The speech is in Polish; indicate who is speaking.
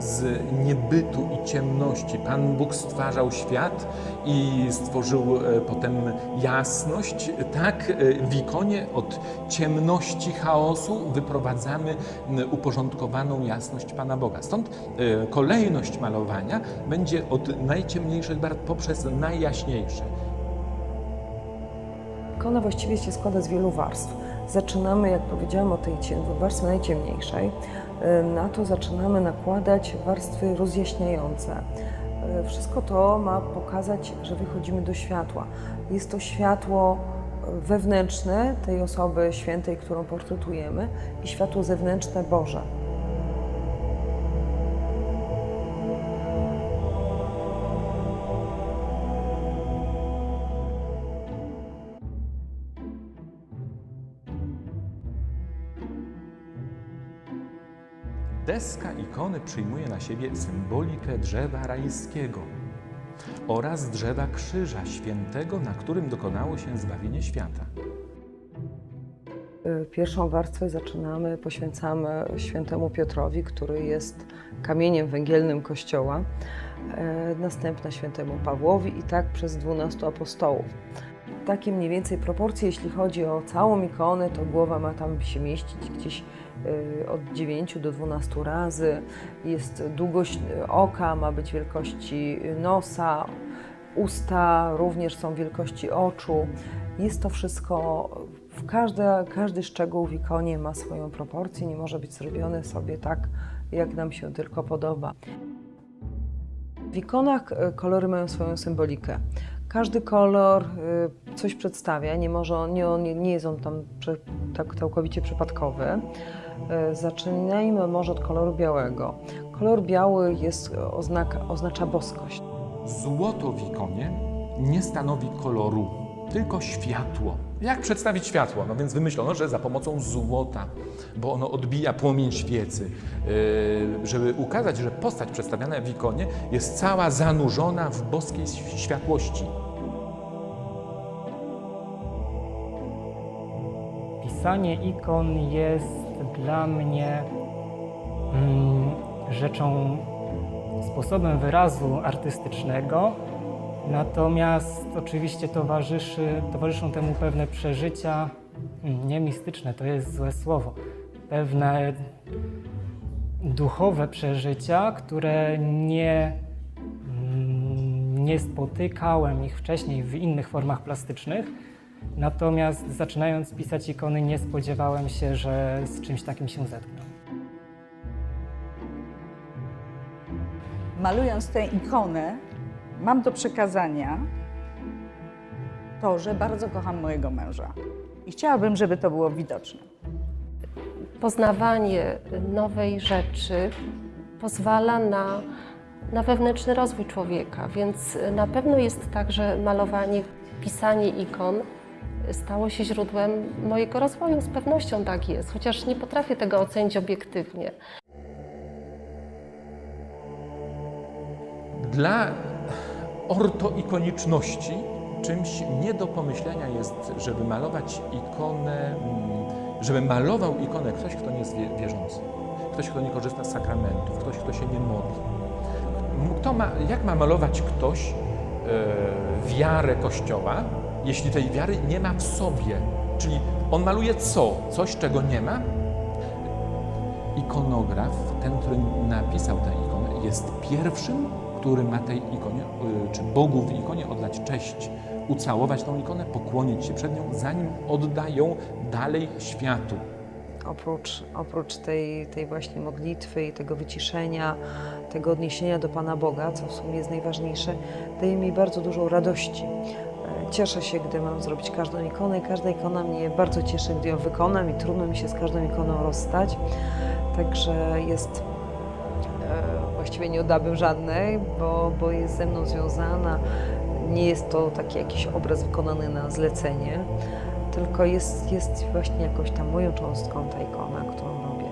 Speaker 1: z niebytu i ciemności. Pan Bóg stwarzał świat i stworzył e, potem jasność. Tak e, w ikonie od ciemności, chaosu wyprowadzamy uporządkowaną jasność Pana Boga. Stąd e, kolejność malowania będzie od najciemniejszych barw poprzez najjaśniejsze.
Speaker 2: Ikona właściwie się składa z wielu warstw. Zaczynamy, jak powiedziałam, od tej warstwy najciemniejszej. Na to zaczynamy nakładać warstwy rozjaśniające. Y, Wszystko to ma pokazać, że wychodzimy do światła. Jest to światło y, wewnętrzne tej osoby świętej, którą portretujemy, i światło zewnętrzne Boże.
Speaker 1: Deska ikony przyjmuje na siebie symbolikę drzewa rajskiego oraz drzewa krzyża świętego, na którym dokonało się zbawienie świata.
Speaker 2: Y, Pierwszą warstwę zaczynamy, poświęcamy świętemu Piotrowi, który jest kamieniem węgielnym Kościoła. E, Następna świętemu Pawłowi i tak przez 12 apostołów. Takie mniej więcej proporcje, jeśli chodzi o całą ikonę, to głowa ma tam się mieścić gdzieś y, od 9 do 12 razy. Jest długość y, oka, ma być wielkości nosa, usta również są wielkości oczu. Jest to wszystko, w każde, każdy szczegół w ikonie ma swoją proporcję, nie może być zrobione sobie tak, jak nam się tylko podoba. W ikonach kolory mają swoją symbolikę. Każdy kolor e, coś przedstawia, nie, może, on- nie, on- nie jest on tam tak całkowicie przypadkowy. E, Zaczynajmy może od koloru białego. Kolor biały jest, oznaka, oznacza boskość.
Speaker 1: Złoto w ikonie nie stanowi koloru, tylko światło. Jak przedstawić światło? No więc wymyślono, że za pomocą złota, bo ono odbija płomień świecy, yy, żeby ukazać, że postać przedstawiana w ikonie jest cała zanurzona w boskiej światłości.
Speaker 3: Pisanie ikon jest dla mnie mm, rzeczą, sposobem wyrazu artystycznego, natomiast oczywiście towarzyszy, towarzyszą temu pewne przeżycia, mm, nie mistyczne, to jest złe słowo, pewne duchowe przeżycia, które nie, mm, nie spotykałem ich wcześniej w innych formach plastycznych. Natomiast zaczynając pisać ikony, nie spodziewałem się, że z czymś takim się zetknę.
Speaker 4: Malując tę ikonę, mam do przekazania to, że bardzo kocham mojego męża. I chciałabym, żeby to było widoczne.
Speaker 5: poznawanie nowej rzeczy pozwala na, na wewnętrzny rozwój człowieka, więc na pewno jest tak, że malowanie, pisanie ikon stało się źródłem mojego rozwoju. Z pewnością tak jest, chociaż nie potrafię tego ocenić obiektywnie.
Speaker 1: Dla ortoikoniczności czymś nie do pomyślenia jest, żeby malować ikonę, mm, żeby malował ikonę ktoś, kto nie jest wie- wierzący, ktoś, kto nie korzysta z sakramentów, ktoś, kto się nie modli. Kto ma, jak ma malować ktoś e, wiarę Kościoła, jeśli tej wiary nie ma w sobie? Czyli on maluje co? Coś, czego nie ma? ikonograf, ten, który napisał tę ikonę, jest pierwszym, który ma tej ikonie, y, czy Bogu w ikonie oddać cześć, ucałować tą ikonę, pokłonić się przed nią, zanim odda ją dalej światu.
Speaker 2: Oprócz, oprócz tej, tej właśnie modlitwy i tego wyciszenia, tego odniesienia do Pana Boga, co w sumie jest najważniejsze, daje mi bardzo dużo radości. E, Cieszę się, gdy mam zrobić każdą ikonę i każda ikona mnie bardzo cieszy, gdy ją wykonam i trudno mi się z każdą ikoną rozstać. Także jest, e, właściwie nie oddałabym żadnej, bo, bo jest ze mną związana. Nie jest to taki jakiś obraz wykonany na zlecenie, tylko jest, jest właśnie jakoś tam moją cząstką ta ikona, którą robię.